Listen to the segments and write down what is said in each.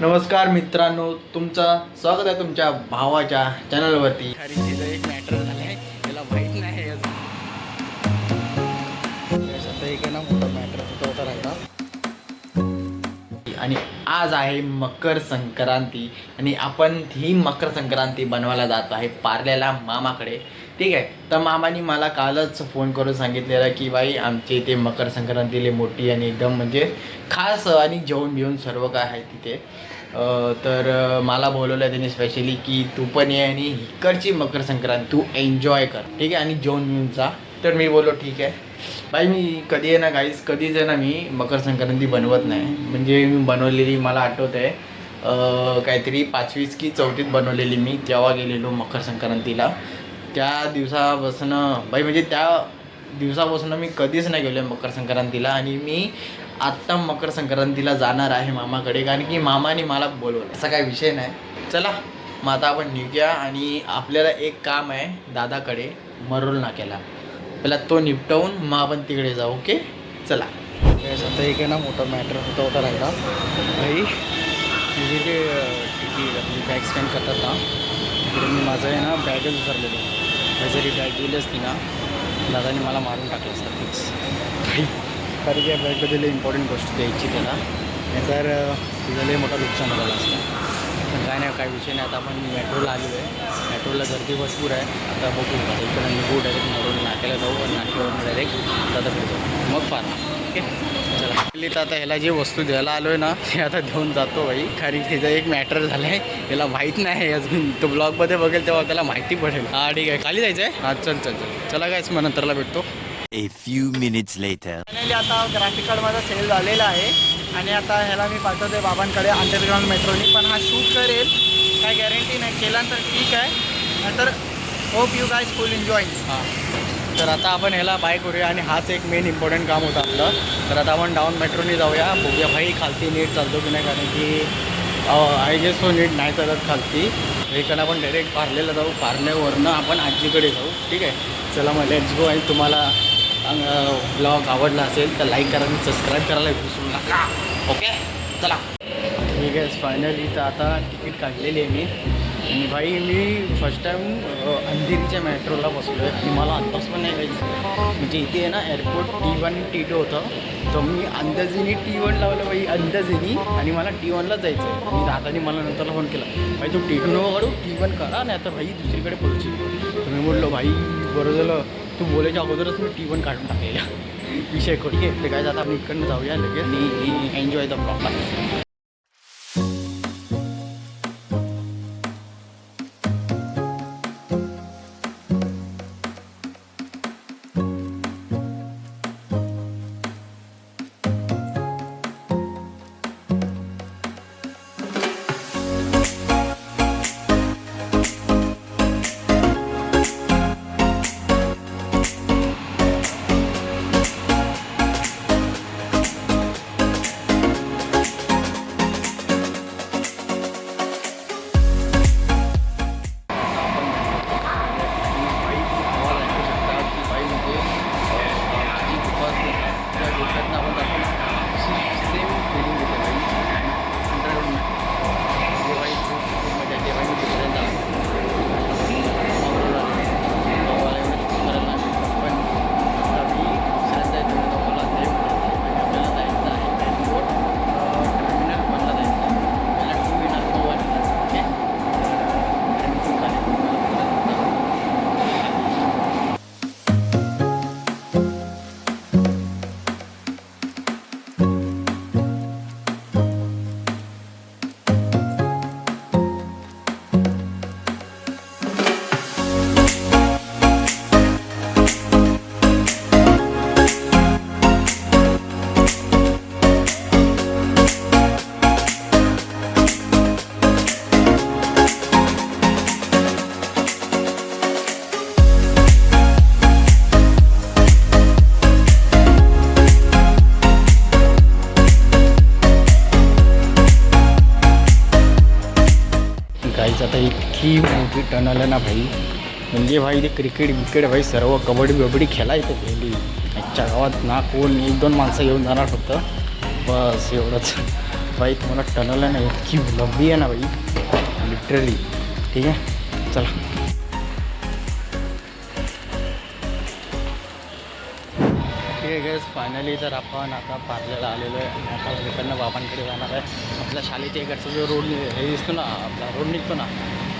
नमस्कार मित्रांनो तुमचं स्वागत आहे तुमच्या भावाच्या चॅनलवरती एक मॅटर झालंय. त्याला माहीत नाही. आणि आज आहे मकर संक्रांती आणि आपण ही मकर संक्रांती बनवायला जात आहे पार्ल्याला मामाकडे. ठीक आहे? तर मामाने मला कालच फोन करून सांगितलेलं की बाई आमच्या इथे मकर संक्रांतीला मोठी आणि एकदम म्हणजे खास आणि जेवण बिवून सर्व काय आहे तिथे. तर मला बोलवलं त्यांनी स्पेशली की तू पण ये आणि इकडची मकर संक्रांत तू एन्जॉय कर. ठीक आहे? आणि जेवण बिवून जा. तर मी बोललो ठीक आहे. बाई मी कधी आहे ना गाईस कधीच आहे ना मी मकर संक्रांती बनवत नाही. म्हणजे मी बनवलेली मला आठवत आहे काहीतरी पाचवीच की चौथीत बनवलेली मी तेव्हा गेलेलो मकर संक्रांतीला त्या दिवसापासून बाई म्हणजे त्या दिवसापासून मी कधीच नाही गेलो मकर संक्रांतीला आणि मी आत्ता मकर संक्रांतीला जाणार आहे मामाकडे कारण की मामाने मला बोलवलं. असा काही विषय नाही. चला मग आता आपण निघूया आणि आपल्याला एक काम आहे दादाकडे मरोल नाक्याला. पहिला तो निपटवून मग आपण तिकडे जाऊ ओके? चला. आता एक आहे ना मोठा मॅटर होता होता राहिला. भाई तिथे जे तिकीट आपली बॅग स्कॅन करतात ना तिकडे मी माझं आहे ना बॅगच विसरलेलो. जरी बॅग दिली असती ना दादाने मला मारून टाकलं असतं फिक्स कारण की या बॅगबद्दल इम्पॉर्टंट गोष्ट द्यायची त्याला. नाहीतर तर तिचं लई मोठा नुकसान झालं असतं. पण काय नाही काय विषय नाही. आता आपण मेट्रोला आलो आहे. मेट्रोला गर्दी भरपूर आहे. आता बघू आता इकडे निघू डायरेक्ट मरून नाक्याला जाऊ आणि नाक्यावरून डायरेक्ट दादाकडे जाऊ. मग पाहा ओके? चला. पहिली तर आता ह्याला जी वस्तू द्यायला आलो आहे ना ते आता देऊन जातो भाई. कारण की तिथं एक मॅटर झालं आहे त्याला माहीत नाही. अजून तो ब्लॉगमध्ये बघेल तेव्हा त्याला माहिती पडेल. हा ठीक आहे. खाली जायचं आहे हा चल चल चल. चला कायच मग नंतरला भेटतो. Few minutes later. फायनली आता ग्राफिक कार्ड माझा सेल झालेला आहे. आणि आता ह्याला मी पाठवते बाबांकडे अंडरग्राऊंड मेट्रोनी पण हा शूट करेल काय गॅरंटी नाही. केला तर ठीक आहे. नंतर hope you guys full enjoy हां. तर आता आपण ह्याला बाय करूया आणि हाच एक मेन इम्पॉर्टंट काम होतं आपलं. तर आता आपण डाऊन मेट्रोनी जाऊया. बघूया भाई खालती नीट चालतो की नाही? कारण की आय गेस तो नीट नाही चालत खालती. इकडं आपण डायरेक्ट पार्लेला जाऊ. पार्ल्यावरनं आपण आजीकडे जाऊ. ठीक आहे? चला मग लेट्स गो आणि तुम्हाला ब्लॉग आवडला असेल तर लाईक करा आणि सबस्क्राईब करायला विसरू नका. ओके? चला. ठीक आहे फायनली तर आता तिकीट काढलेली आहे मी. आणि भाई मी फर्स्ट टाईम अंधेरीच्या मेट्रोला बसलो आहे आणि मला आत्ताच पण नाही पाहिजे म्हणजे इथे आहे ना airport T one T two होतं. तर मी अंदाजेने टी वन लावलं भाई अंदाजेने. आणि मला टी वनलाच जायचं आहे मी दादाने मला नंतरला फोन केला. भाई तू टी टू नको करू टी वन करा नाही तर भाई दुसरीकडे पोहोचू तर मी बोललो भाई बरं झालं. तू बोलायच्या अगोदरच मी टी वन काढून टाकलेला. विषय ठीक आहे ते काय आता आपण इकडनं जाऊया लगेच. आणि एन्जॉय द ब्लॉक इतकी आलं टनल आहे ना भाई. म्हणजे भाई ते क्रिकेट विकेट भाई सर्व कबड्डी बिबडी खेळायचं पहिली आजच्या गावात ना कोण एक दोन माणसं येऊन जाणार फक्त. बस एवढंच. भाई तुम्हाला टनल आहे ना इतकी लंबी आहे ना भाई. लिटरली ठीक आहे? चला. ठीक आहे गॅस फायनली तर आपण आता पार्लरला आलेलो आहे. आता इकडनं बाबांकडे जाणार आहे. आपल्या शालेच्या इकडचा जो रोड हे दिसतो ना आपला रोड निघतो ना.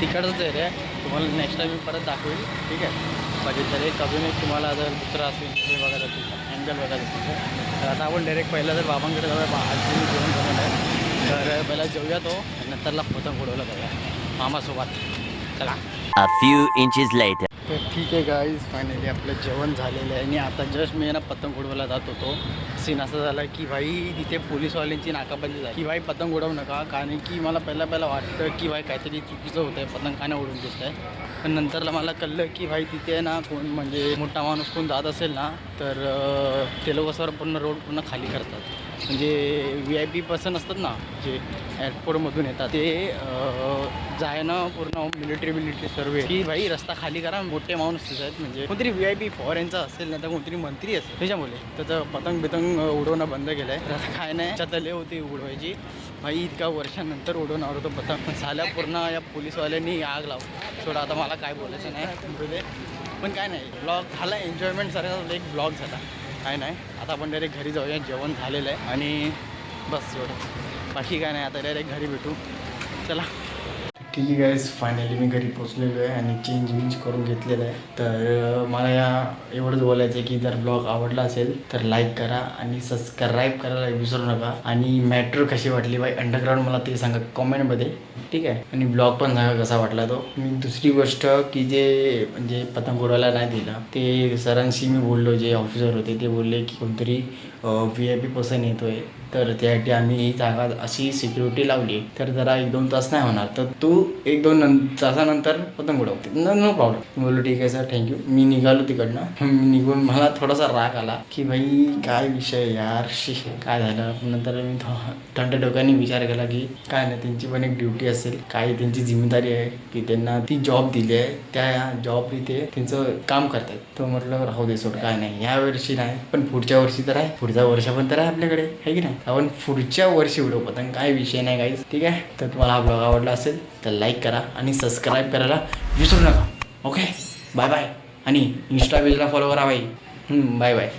तिकडंच आहे रे. तुम्हाला नेक्स्ट टाइम मी परत दाखवेल. ठीक आहे? बघितलं एक अजून एक तुम्हाला जर दुसरं असेल हे बघायचं असेल अँगल बघायचं असेल तर आता आपण डायरेक्ट पहिलं जर बाबांकडे जाऊया बाहेर जेवण बनवलं आहे. तर पहिला जेवूया तो नंतरला पतंग उडवला जाऊया मामासोबत. चला. A few inches later. तर ठीक आहे गाईज फायनली आपलं जेवण झालेलं आहे. आणि आता जस्ट मी ना पतंग उडवायला जात होतो. सीन असा झाला की भाई तिथे पोलीसवाल्यांची नाकाबंदी झाली. की भाई पतंग उडवू नका. कारण की मला पहिला पहिला वाटतं की भाई काहीतरी चुकीचं होतं आहे पतंग खाणं उडून उडवून देत आहे पण नंतरला मला कळलं की भाई तिथे ना कोण म्हणजे मोठा माणूस कोण जात असेल ना तर ते लोक पूर्ण रोड पूर्ण खाली करतात. म्हणजे व्ही आय पी पर्सन असतात ना जे एअरपोर्टमधून येतात ते अं, जायनं पूर्ण मिलिटरी मिलिटरी सर्व. की भाई रस्ता खाली करा मोठे माणूस आहेत म्हणजे कोणतरी व्ही आय पी फॉरेनचा असेल ना तर कोणतरी मंत्री असेल. त्याच्यामुळे त्याचं पतंग बितंग उडवणं बंद केलं आहे रस्ता काय नाही त्याच्यातले होती उडवायची. भाई इतक्या वर्षानंतर उडवणार होतो पतंग. झाल्या पूर्ण या पोलीसवाल्यांनी आग लाव सोडा आता मला काय बोलायचं नाही. म्हणजे पण काय नाही ब्लॉग झाला एन्जॉयमेंट सारखा एक ब्लॉग झाला. काय नाही आता आपण डायरेक्ट घरी जाऊया जेवण झालेलं आहे. आणि बस एवढं. बाकी काय नाही आता डायरेक्ट घरी भेटू. चला. ठीक आहे गाईज फायनली मी घरी पोचलेलो आहे आणि चेंज विंज करून घेतलेलं आहे. तर मला या एवढंच बोलायचं आहे की जर ब्लॉग आवडला असेल तर लाईक करा आणि सबस्क्राईब करायला विसरू नका. आणि मॅट्रो कशी वाटली बाई अंडरग्राऊंड मला ते सांगा कॉमेंटमध्ये ठीक आहे? आणि ब्लॉग पण सांगा कसा वाटला तो. मी दुसरी गोष्ट की जे म्हणजे पतंग उडवायला नाही दिलं ते सरांशी मी बोललो जे ऑफिसर होते ते बोलले की कोणतरी व्ही आय पी पर्सन आहे तर त्यासाठी आम्ही ही जागा अशी सिक्युरिटी लावली तर जरा एक दोन तास नाही होणार. तर तू एक दोन नं तासानंतर पतंग उडवते नो नो प्रॉब्लेम बोललो ठीक आहे सर थँक्यू मी निघालो तिकडनं. मी निघून मला थोडासा राग आला की भाई काय विषय यार? शी काय झालं? नंतर मी थो- थंड डोक्याने विचार केला की काय नाही त्यांची पण एक ड्युटी असेल. काय त्यांची जिम्मेदारी आहे की त्यांना ती जॉब दिली आहे. त्या जॉब इथे त्यांचं काम करतात. तो म्हटलं राहू दे सोड काय नाही. ह्या वर्षी नाही पण पुढच्या वर्षी तर आहे. पुढच्या वर्षा पण तर आहे आपल्याकडे आहे की नाही? आपण पुढच्या वर्षी उडवू पतंग काय विषय नाही काहीच ठीक आहे? तर तुम्हाला हा ब्लॉग आवडला असेल तर लाईक करा आणि सबस्क्राईब करायला विसरू नका. ओके बाय बाय आणि इंस्टा पेजला फॉलो करा बाई. Bye bye